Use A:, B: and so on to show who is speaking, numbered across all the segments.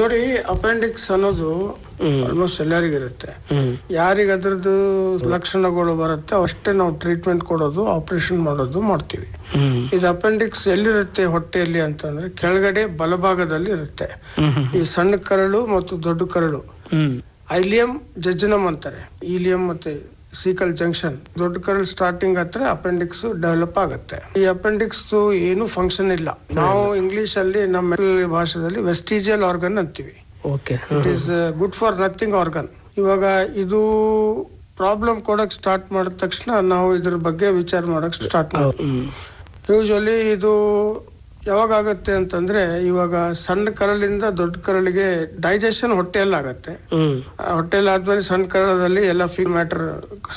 A: ನೋಡಿ ಅಪೆಂಡಿಕ್ಸ್ ಅನ್ನೋದು ಆಲ್ಮೋಸ್ಟ್ ಎಲ್ಲರಿಗೂ ಇರುತ್ತೆ
B: ಹ್ಮ್.
A: ಯಾರಿಗೆ ಅದ್ರದ್ದು ಲಕ್ಷಣಗಳು ಬರುತ್ತೆ ಅಷ್ಟೇ ನಾವು ಟ್ರೀಟ್ಮೆಂಟ್ ಕೊಡೋದು ಆಪರೇಷನ್ ಮಾಡೋದು ಮಾಡ್ತೀವಿ. ಇದು ಅಪೆಂಡಿಕ್ಸ್ ಎಲ್ಲಿರುತ್ತೆ ಹೊಟ್ಟೆಯಲ್ಲಿ ಅಂತಂದ್ರೆ ಕೆಳಗಡೆ ಬಲಭಾಗದಲ್ಲಿ ಇರುತ್ತೆ. ಈ ಸಣ್ಣ ಕರಳು ಮತ್ತು ದೊಡ್ಡ ಕರಳು. ಐಲಿಯಂ ಜಜ್ಜನಮ್ ಅಂತಾರೆ. ಈಲಿಯಂ ಮತ್ತೆ ಸೀಕಲ್ ಜಂಕ್ಷನ್ ದೊಡ್ಡ ಕರಲ್ ಸ್ಟಾರ್ಟಿಂಗ್ ಹತ್ರ ಅಪೆಂಡಿಕ್ಸ್ ಡೆವಲಪ್ ಆಗುತ್ತೆ. ಈ ಅಪೆಂಡಿಕ್ಸ್ ಏನು ಫಂಕ್ಷನ್ ಇಲ್ಲ. ನಾವು ಇಂಗ್ಲಿಷ್ ಅಲ್ಲಿ ನಮ್ಮ ಭಾಷೆಯಲ್ಲಿ ಭಾಷೆದಲ್ಲಿ ವೆಸ್ಟಿಜಿಯಲ್ ಆರ್ಗನ್ ಅಂತೀವಿ.
B: Okay
A: it is good for nothing organ ಇವಾಗ ಇದು ಪ್ರಾಬ್ಲಮ್ ಕೊಡಕ್ ಸ್ಟಾರ್ಟ್ ಮಾಡಿದ ತಕ್ಷಣ ನಾವು ಇದ್ರ ಬಗ್ಗೆ ವಿಚಾರ ಮಾಡಕ್ ಸ್ಟಾರ್ಟ್ ಮಾಡ್ತೀವಿ. ಯೂಶಲಿ ಇದು ಯಾವಾಗ ಆಗುತ್ತೆ ಅಂತಂದ್ರೆ ಇವಾಗ ಸಣ್ಣ ಕರಳಿಂದ ದೊಡ್ಡ ಕರಳಿಗೆ ಡೈಜೆಷನ್ ಹೊಟ್ಟೆಯಲ್ಲಿ ಆಗತ್ತೆ ಹೊಟ್ಟೆಯಲ್ಲಿ ಆದ್ಮೇಲೆ ಸಣ್ಣ ಕರಳದಲ್ಲಿ ಎಲ್ಲ ಫೀಲ್ ಮ್ಯಾಟರ್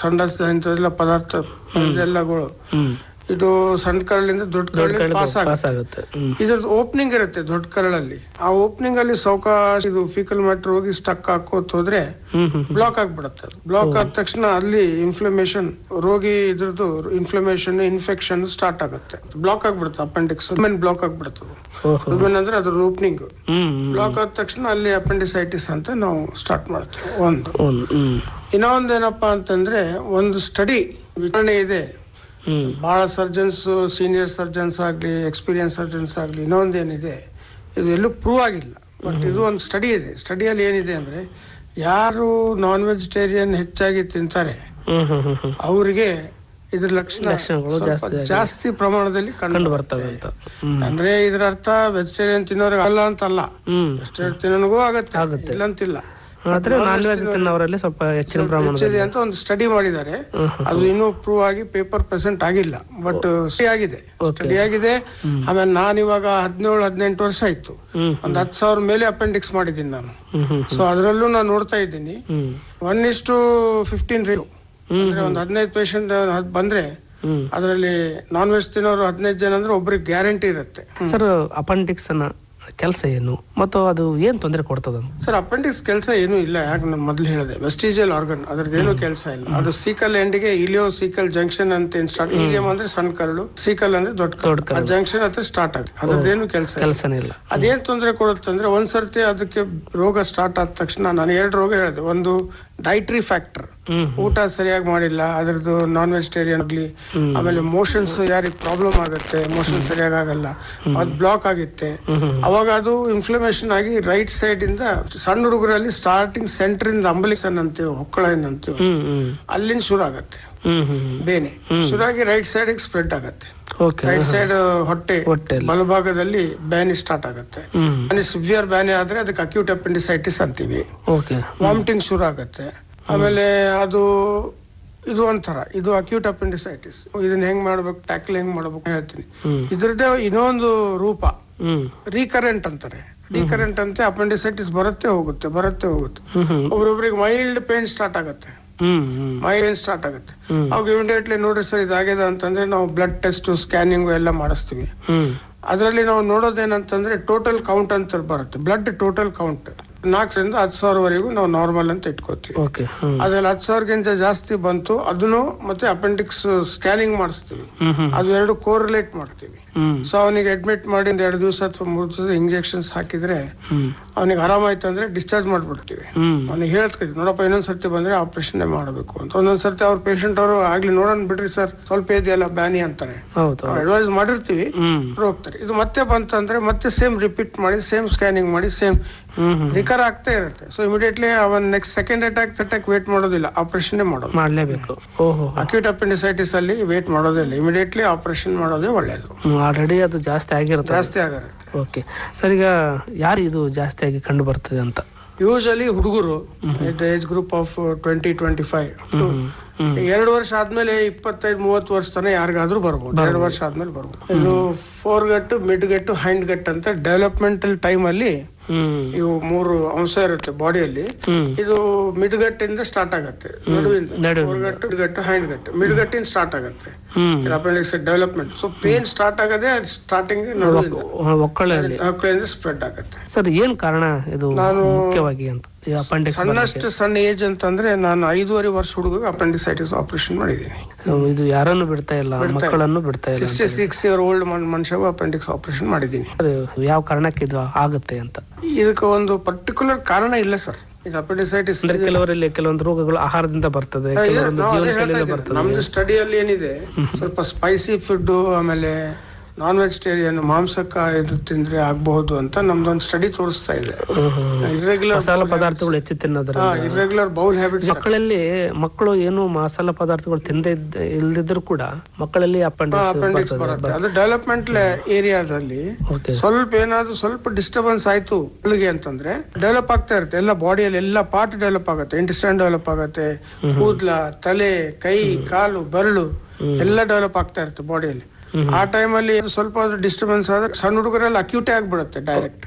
A: ಸಂಡಸ್ ಇಂಥದೆಲ್ಲ ಪದಾರ್ಥ ಇದೆಲ್ಲಗಳು.
B: ಹ್ಮ್.
A: ಇದು ಸಣ್ಣ ಕರಳಿಂದ ದೊಡ್ಡ ಕರಳಿಗೆ ಪಾಸ್
B: ಪಾಸ್
A: ಆಗುತ್ತೆ.
B: ಆಗುತ್ತೆ. ಹ್ಮ್.
A: ಇದ್ರದ್ದು ಓಪನಿಂಗ್ ಇರುತ್ತೆ ದೊಡ್ಡ ಕರಳಲ್ಲಿ. ಆ ಓಪನಿಂಗ್ ಅಲ್ಲಿ ಸೌಕಾಶ ಇದು ಫೀಕಲ್ ಮ್ಯಾಟರ್ ಹೋಗಿ ಸ್ಟಕ್ ಹಾಕೋತ್ ಹೋದ್ರೆ
B: ಹ್ಮ್ ಹ್ಮ್
A: ಬ್ಲಾಕ್ ಆಗ್ಬಿಡುತ್ತೆ. ಬ್ಲಾಕ್ ಆದ ತಕ್ಷಣ ಅಲ್ಲಿ ಇನ್ಫ್ಲಮೇಷನ್ ರೋಗಿ ಇದ್ರದ್ದು ಇನ್ಫ್ಲಮೇಷನ್ ಇನ್ಫೆಕ್ಷನ್ ಸ್ಟಾರ್ಟ್ ಆಗುತ್ತೆ. ಬ್ಲಾಕ್ ಆಗ್ಬಿಡುತ್ತೆ ಅಪೆಂಡಿಕ್ಸ್ ಮೇನ್ ಬ್ಲಾಕ್ ಆಗ್ಬಿಡುತ್ತೆ
B: ಓಹೋ.
A: ಅಂದ್ರೆ ಅದ್ರ ಓಪನಿಂಗ್
B: ಹ್ಮ್
A: ಬ್ಲಾಕ್ ಆದ ತಕ್ಷಣ ಅಲ್ಲಿ ಅಪೆಂಡಿಸೈಟಿಸ್ ಅಂತ ನಾವು ಸ್ಟಾರ್ಟ್ ಮಾಡ್ತೀವಿ. ಒಂದು.
B: ಹ್ಮ್ ಹ್ಮ್.
A: ಇನ್ನೊಂದೇನಪ್ಪಾ ಅಂತಂದ್ರೆ ಒಂದು ಸ್ಟಡಿ ವಿತರಣೆ ಇದೆ. ಬಹಳ ಸರ್ಜನ್ಸ್ ಸೀನಿಯರ್ ಸರ್ಜನ್ಸ್ ಆಗಲಿ ಎಕ್ಸ್ಪೀರಿಯನ್ಸ್ ಸರ್ಜನ್ಸ್ ಆಗಲಿ ಇನ್ನೊಂದೇನಿದೆ ಇದು ಎಲ್ಲೂ ಪ್ರೂವ್ ಆಗಿಲ್ಲ. ಬಟ್ ಇದು ಒಂದು ಸ್ಟಡಿ ಇದೆ. ಸ್ಟಡಿಯಲ್ಲಿ ಏನಿದೆ ಅಂದ್ರೆ ಯಾರು ನಾನ್ ವೆಜಿಟೇರಿಯನ್ ಹೆಚ್ಚಾಗಿ ತಿಂತಾರೆ ಅವರಿಗೆ ಇದ್ರ ಲಕ್ಷಣ
B: ಲಕ್ಷಣಗಳು ಜಾಸ್ತಿ
A: ಜಾಸ್ತಿ ಪ್ರಮಾಣದಲ್ಲಿ
B: ಕಂಡು ಬರ್ತವೆ ಅಂತ
A: ಅಂದ್ರೆ ಇದ್ರ ಅರ್ಥ ವೆಜಿಟೇರಿಯನ್ ತಿನ್ನೋರಿಗೆ ಅಲ್ಲ ಅಂತಲ್ಲ.
B: ಹ್ಮ್.
A: ವೆಜಿಟೇರಿಯನ್ ತಿನ್ನೋನಿಗೂ ಆಗತ್ತೆ.
B: ಆಗುತ್ತೆ. ಆದ್ರೆ ನಾನ್ ವೆಜ್ ತಿನ್ನೋರಲ್ಲಿ ಸ್ವಲ್ಪ ಹೆಚ್ಚಿನ ಪ್ರಮಾಣದಲ್ಲಿ.
A: ಹೆಚ್ಚಿದೆ ಅಂತ ಒಂದು ಸ್ಟಡಿ ಮಾಡಿದ್ದಾರೆ. ಅದು ಇನ್ನೂ ಪ್ರೂವ್ ಆಗಿ ಪೇಪರ್ ಪ್ರೆಸೆಂಟ್ ಆಗಿಲ್ಲ. ಬಟ್ ಸ್ಟಡಿ ಆಗಿದೆ. ಸ್ಟಡಿ ಆಗಿದೆ. ಆಮೇಲೆ ನಾನು ಇವಾಗ ಹದಿನೇಳು ಹದಿನೆಂಟು ವರ್ಷ ಆಯ್ತು. ಒಂದ್ ಹತ್ತು ಸಾವಿರ ಮೇಲೆ ಅಪೆಂಡಿಕ್ಸ್ ಮಾಡಿದ್ದೀನಿ ನಾನು. ಸೊ ಅದರಲ್ಲೂ ನಾನು ನೋಡ್ತಾ ಇದ್ದೀನಿ. One is to fifteen rate
B: hmm
A: ಅಂದ್ರೆ ಒಂದು ಹದಿನೈದು ಪೇಷಂಟ್ ಬಂದ್ರೆ ಅದರಲ್ಲಿ ನಾನ್ ವೆಜ್ ತಿನ್ನೋರು ಹದಿನೈದು ಜನ ಅಂದ್ರೆ ಒಬ್ರಿಗೆ ಗ್ಯಾರಂಟಿ ಇರುತ್ತೆ.
B: ಸರ್ ಅಪೆಂಡಿಕ್ಸ್ ಅನ್ನ ಕೆಲಸ ಏನು? ಮತ್ತು ಅದು ಏನ್ ತೊಂದರೆ ಕೊಡ್ತದ
A: ಸರ್ ಅಪೆಂಡಿಕ್ಸ್ ಕೆಲಸ ಏನು ಇಲ್ಲ ಯಾಕೆ ನಾನು ಮೊದಲು ಹೇಳಿದೆ. ವೆಸ್ಟಿಜಿಯಲ್ ಆರ್ಗನ್ ಅದ್ರದ್ದೇನು ಕೆಲಸ ಇಲ್ಲ. ಅದು ಸೀಕಲ್ ಎಂಡ್ಗೆ ಇಲಿಯೋ ಸೀಕಲ್ ಜಂಕ್ಷನ್ ಅಂತ ಏನ್ ಸ್ಟಾರ್ಟ್ ಇಲಿಯಂ ಅಂದ್ರೆ ಸಣ್ಣ ಕರಳು ಸೀಕಲ್ ಅಂದ್ರೆ ದೊಡ್ಡ
B: ಕರ್ಡ್
A: ಕರಳು. ಜಂಕ್ಷನ್ ಹತ್ರ ಸ್ಟಾರ್ಟ್ ಆಗುತ್ತೆ. ಅದ್ರದ್ದೇನು ಕೆಲಸ
B: ಕೆಲಸನೇ ಇಲ್ಲ.
A: ಅದೇನ್ ತೊಂದರೆ ಕೊಡುತ್ತೆ ಅಂದ್ರೆ ಒಂದ್ಸರ್ತಿ ಅದಕ್ಕೆ ರೋಗ ಸ್ಟಾರ್ಟ್ ಆದ ತಕ್ಷಣ ನಾನು ಎರಡು ರೋಗ ಹೇಳಿದೆ. ಒಂದು ಡೈಟ್ರಿ ಫ್ಯಾಕ್ಟರ್ ಊಟ ಸರಿಯಾಗಿ ಮಾಡಿಲ್ಲ ಅದ್ರದ್ದು ನಾನ್ ವೆಜಿಟೇರಿಯನ್ ಆಗಲಿ. ಆಮೇಲೆ ಮೋಷನ್ಸ್ ಯಾರಿಗೆ ಪ್ರಾಬ್ಲಮ್ ಆಗುತ್ತೆ ಮೋಷನ್ ಸರಿಯಾಗಿ ಆಗಲ್ಲ ಅದು ಬ್ಲಾಕ್ ಆಗುತ್ತೆ. ಅವಾಗ ಅದು ಇನ್ಫ್ಲಮೇಷನ್ ಆಗಿ ರೈಟ್ ಸೈಡ್ ಇಂದ ಸಣ್ಣ ಹುಡುಗರಲ್ಲಿ ಸ್ಟಾರ್ಟಿಂಗ್ ಸೆಂಟರ್ ಇಂದ ಅಂಬಲಿಸನ್ ಅಂತೀವಿ ಹೊಕ್ಕಳ ಅಂತೀವಿ ಅಲ್ಲಿಂದ ಶುರು ಆಗತ್ತೆ. ಬೇನೆ.
B: ಶುರು
A: ಆಗಿ ರೈಟ್ ಸೈಡ್ ಸ್ಪ್ರೆಡ್ ಆಗತ್ತೆ. ರೈಟ್ ಸೈಡ್ ಹೊಟ್ಟೆ
B: ಹೊಟ್ಟೆಯಲ್ಲಿ.
A: ಬಲಭಾಗದಲ್ಲಿ ಬ್ಯಾನಿ ಸ್ಟಾರ್ಟ್ ಆಗುತ್ತೆ. ಸಿವಿಯರ್ ಬ್ಯಾನಿ ಆದ್ರೆ ಅದಕ್ಕೆ ಅಕ್ಯೂಟ್ ಅಪೆಂಡಿಸೈಟಿಸ್ ಅಂತೀವಿ. ವಾಮಿಟಿಂಗ್ ಶುರು ಆಗುತ್ತೆ. ಆಮೇಲೆ ಅದು ಇದು ಒಂಥರ ಇದು ಅಕ್ಯೂಟ್ ಅಪೆಂಡಿಸೈಟಿಸ್ ಇದನ್ನ ಹೆಂಗ್ ಮಾಡ್ಬೇಕು ಟ್ಯಾಕಲ್ ಹೆಂಗ್ ಮಾಡ್ಬೇಕು ಹೇಳ್ತೀನಿ. ಇದ್ರದ್ದೇ ಇನ್ನೊಂದು ರೂಪ. ರೀಕರೆಂಟ್ ಅಂತಾರೆ. ರೀಕರೆಂಟ್ ಅಂತ ಅಪೆಂಡಿಸೈಟಿಸ್ ಬರುತ್ತೆ ಹೋಗುತ್ತೆ ಬರುತ್ತೆ ಹೋಗುತ್ತೆ. ಒಬ್ರೊಬ್ರಿಗೆ ಮೈಲ್ಡ್ ಪೇನ್ ಸ್ಟಾರ್ಟ್ ಆಗತ್ತೆ. ಮೈಲ್ಡ್ ಸ್ಟಾರ್ಟ್ ಆಗುತ್ತೆ. ಅವಾಗ ಇಮಿಡಿಯೇಟ್ಲಿ ನೋಡ್ರಿ ಸರ್ ಇದಾಗಿದೆ ಅಂತಂದ್ರೆ ನಾವು ಬ್ಲಡ್ ಟೆಸ್ಟ್ ಸ್ಕ್ಯಾನಿಂಗ್ ಎಲ್ಲ ಮಾಡಿಸ್ತೀವಿ. ಅದರಲ್ಲಿ ನಾವು ನೋಡೋದೇನಂತಂದ್ರೆ ಟೋಟಲ್ ಕೌಂಟ್ ಅಂತ ಬರುತ್ತೆ. ಬ್ಲಡ್ ಟೋಟಲ್ ಕೌಂಟ್ ನಾಲ್ಕರಿಂದ ಹತ್ತು ಸಾವಿರವರೆಗೂ ನಾವು ನಾರ್ಮಲ್ ಅಂತ ಇಟ್ಕೋತೀವಿ. ಅದ್ರಲ್ಲಿ ಹತ್ತು ಸಾವಿರಕ್ಕಿಂತ ಜಾಸ್ತಿ ಬಂತು ಅದನ್ನು ಮತ್ತೆ ಅಪೆಂಡಿಕ್ಸ್ ಸ್ಕ್ಯಾನಿಂಗ್ ಮಾಡಿಸ್ತೀವಿ. ಅದು ಎರಡು ಕೋರಿಲೇಟ್ ಮಾಡ್ತೀವಿ. ಸೊ ಅವನಿಗೆ ಅಡ್ಮಿಟ್ ಮಾಡಿ ಒಂದ್ ಎರಡು ದಿವಸ ಅಥವಾ ಮೂರು ದಿವಸ ಇಂಜೆಕ್ಷನ್ಸ್ ಹಾಕಿದ್ರೆ ಅವನಿಗೆ ಆರಾಮಾಯ್ತು ಅಂದ್ರೆ ಡಿಸ್ಚಾರ್ಜ್ ಮಾಡ್ಬಿಡ್ತೀವಿ. ಅವ್ನಿಗೆ ಹೇಳ್ತೀವಿ ನೋಡಪ್ಪ ಇನ್ನೊಂದ್ ಸರ್ತಿ ಬಂದ್ರೆ ಆಪರೇಷನ್ ಮಾಡಬೇಕು ಅಂತ. ಒಂದೊಂದ್ ಸರ್ತಿ ಅವ್ರ ಪೇಷಂಟ್ ಅವರು ಆಗ್ಲಿ ನೋಡೋಣ ಬಿಡ್ರಿ ಸರ್ ಸ್ವಲ್ಪ ಇದೆಯಲ್ಲ ಬ್ಯಾನಿ ಅಂತಾರೆ. ಅಡ್ವೈಸ್ ಮಾಡಿರ್ತೀವಿ ಹೋಗ್ತಾರೆ. ಇದು ಮತ್ತೆ ಬಂತಂದ್ರೆ ಮತ್ತೆ ಸೇಮ್ ರಿಪೀಟ್ ಮಾಡಿ ಸೇಮ್ ಸ್ಕ್ಯಾನಿಂಗ್ ಮಾಡಿ ಸೇಮ್ ರಿಕರ್ ಆಗ್ತಾ ಇರುತ್ತೆ. ಸೊ ಇಮಿಡಿಯೇಟ್ಲಿ ಅವನ್ next second attack attack wait ಮಾಡೋದಿಲ್ಲ ಆಪರೇಷನ್ ಮಾಡೋದು.
B: ಮಾಡಲೇಬೇಕು.
A: ಅಕ್ಯೂಟ್ ಅಪೆಂಡಿಸೈಟಿಸ್ ಅಲ್ಲಿ ವೇಟ್ ಮಾಡೋದಿಲ್ಲ ಇಮಿಡಿಯೇಟ್ಲಿ ಆಪರೇಷನ್ ಮಾಡೋದೇ ಒಳ್ಳೇದು.
B: ಆಲ್ರೆಡಿ ಅದು ಜಾಸ್ತಿ ಆಗಿರುತ್ತೆ.
A: ಜಾಸ್ತಿ ಆಗಿರುತ್ತೆ
B: ಓಕೆ ಸರ್ ಈಗ ಯಾರು ಇದು ಜಾಸ್ತಿ ಆಗಿ ಕಂಡು ಬರ್ತದೆ ಅಂತ?
A: ಯೂಶಲಿ ಹುಡುಗರು age group of twenty twenty five ಎರಡು ವರ್ಷ ಆದ್ಮೇಲೆ ಇಪ್ಪತ್ತೈದು ಮೂವತ್ತು ವರ್ಷ ತನಕ ಯಾರಿಗಾದ್ರೂ ಬರ್ಬೋದು. ಎರಡು ವರ್ಷ ಆದ್ಮೇಲೆ ಬರ್ಬೋದು. ಇದು fore gut mid gut hind gut ಅಂತ ಡೆವಲಪ್ಮೆಂಟಲ್ ಟೈಮ್ ಅಲ್ಲಿ ಇವು ಮೂರು ಅಂಶ ಇರುತ್ತೆ ಬಾಡಿಯಲ್ಲಿ ಇದು ಮಿಡ್ಗಟ್ಟಿಂದ ಸ್ಟಾರ್ಟ್ ಆಗತ್ತೆ. ನಡುವಿಂದ. ಮಿಡ್ಗಟ್ಟು ಹೈಂಡ್ ಗಟ್ಟು ಮಿಡ್ಗಟ್ಟಿಂದ ಸ್ಟಾರ್ಟ್ ಆಗತ್ತೆ. ಡೆವಲಪ್ಮೆಂಟ್ ಸೊ ಪೇನ್ ಸ್ಟಾರ್ಟ್ ಆಗದೆ ಸ್ಟಾರ್ಟಿಂಗ್ ಮಕ್ಕಳಿಂದ ಸ್ಪ್ರೆಡ್ ಆಗತ್ತೆ.
B: ಸರ್ ಏನ್ ಕಾರಣ ಇದು
A: ನಾನು-
B: ಮುಖ್ಯವಾಗಿ ಅಂತ?
A: ಸಣ್ಣಷ್ಟು ಸಣ್ಣ ಏಜ್ ಅಂತಂದ್ರೆ ನಾನು ಐದೂವರೆ ವರ್ಷ ಹುಡುಗ ಅಪೆಂಡಿಸೈಟಿಸ್ ಆಪರೇಷನ್ ಮಾಡಿದ್ದೀನಿ.
B: ಇದು ಯಾರನ್ನು ಬಿಡ್ತಾ ಇಲ್ಲ. ಮಕ್ಕಳನ್ನು ಬಿಡ್ತಾ ಇಲ್ಲ
A: ಸಿಕ್ಸ್ಟಿ ಸಿಕ್ಸ್ ಇಯರ್ ಓಲ್ಡ್ ಮನುಷ್ಯ ಅಪೆಂಡಿಕ್ಸ್ ಆಪರೇಷನ್ ಮಾಡಿದ್ದೀನಿ.
B: ಯಾವ ಕಾರಣಕ್ಕೆ ಇದು ಆಗುತ್ತೆ ಅಂತ?
A: ಇದಕ್ಕೆ ಒಂದು ಪರ್ಟಿಕ್ಯುಲರ್ ಕಾರಣ ಇಲ್ಲ ಸರ್. ಇದು ಅಪೆಂಡಿಸೈಟಿಸ್
B: ಅಂದ್ರೆ ಕೆಲವರಲ್ಲಿ ಕೆಲವೊಂದು ರೋಗಗಳು ಆಹಾರದಿಂದ ಬರ್ತದೆ ಕೆಲವೊಂದು ಬರ್ತದೆ.
A: ನಮ್ದು ಸ್ಟಡಿಯಲ್ಲಿ ಏನಿದೆ ಸ್ವಲ್ಪ ಸ್ಪೈಸಿ ಫುಡ್ ಆಮೇಲೆ ನಾನ್ ವೆಜಿಟೇರಿಯನ್ ಮಾಂಸಕ್ಕ ಇದು ತಿಂದ್ರೆ ಆಗಬಹುದು ಅಂತ ನಮ್ದೊಂದು ಸ್ಟಡಿ ತೋರಿಸ್ತಾ ಇದೆ. ಇರ್ರೆಗ್ಯುಲರ್
B: ಮಸಾಲ ಪದಾರ್ಥಗಳು ಹೆಚ್ಚು ತಿನ್ನೋದ್ರ
A: ಇರ್ರೆಗ್ಯುಲರ್ ಬೌಲ್ ಹ್ಯಾಬಿಟ್ಸ್
B: ಮಕ್ಕಳಲ್ಲಿ ಮಕ್ಕಳು ಏನು ಮಸಾಲಾ ಪದಾರ್ಥಗಳು ತಿಂದೇ ಇಲ್ದಿದ್ರು ಕೂಡ ಮಕ್ಕಳಲ್ಲಿ
A: ಅಪೆಂಡಿಕ್ಸ್ ಬರುತ್ತೆ. ಅದು ಡೆವಲಪ್ಮೆಂಟ್ ಏರಿಯಾದಲ್ಲಿ ಸ್ವಲ್ಪ ಏನಾದ್ರು ಸ್ವಲ್ಪ ಡಿಸ್ಟರ್ಬೆನ್ಸ್ ಆಯ್ತು ಮಕ್ಕಳಿಗೆ ಅಂತಂದ್ರೆ ಡೆವಲಪ್ ಆಗ್ತಾ ಇರುತ್ತೆ. ಎಲ್ಲ ಬಾಡಿಯಲ್ಲಿ ಎಲ್ಲ ಪಾರ್ಟ್ ಡೆವಲಪ್ ಆಗುತ್ತೆ. ಇಂಟೆಸ್ಟೈನ್ ಡೆವಲಪ್ ಆಗುತ್ತೆ. ಕೂದ್ಲ ತಲೆ ಕೈ ಕಾಲು ಬೆರಳು ಎಲ್ಲ ಡೆವಲಪ್ ಆಗ್ತಾ ಇರುತ್ತೆ ಬಾಡಿಯಲ್ಲಿ ಆ ಟೈಮಲ್ಲಿ ಸ್ವಲ್ಪ ಡಿಸ್ಟರ್ಬೆನ್ಸ್ ಆದ್ರೆ ಸಣ್ಣ ಹುಡುಗರಲ್ಲಿ ಅಕ್ಯೂಟೇ ಆಗ್ಬಿಡುತ್ತೆ ಡೈರೆಕ್ಟ್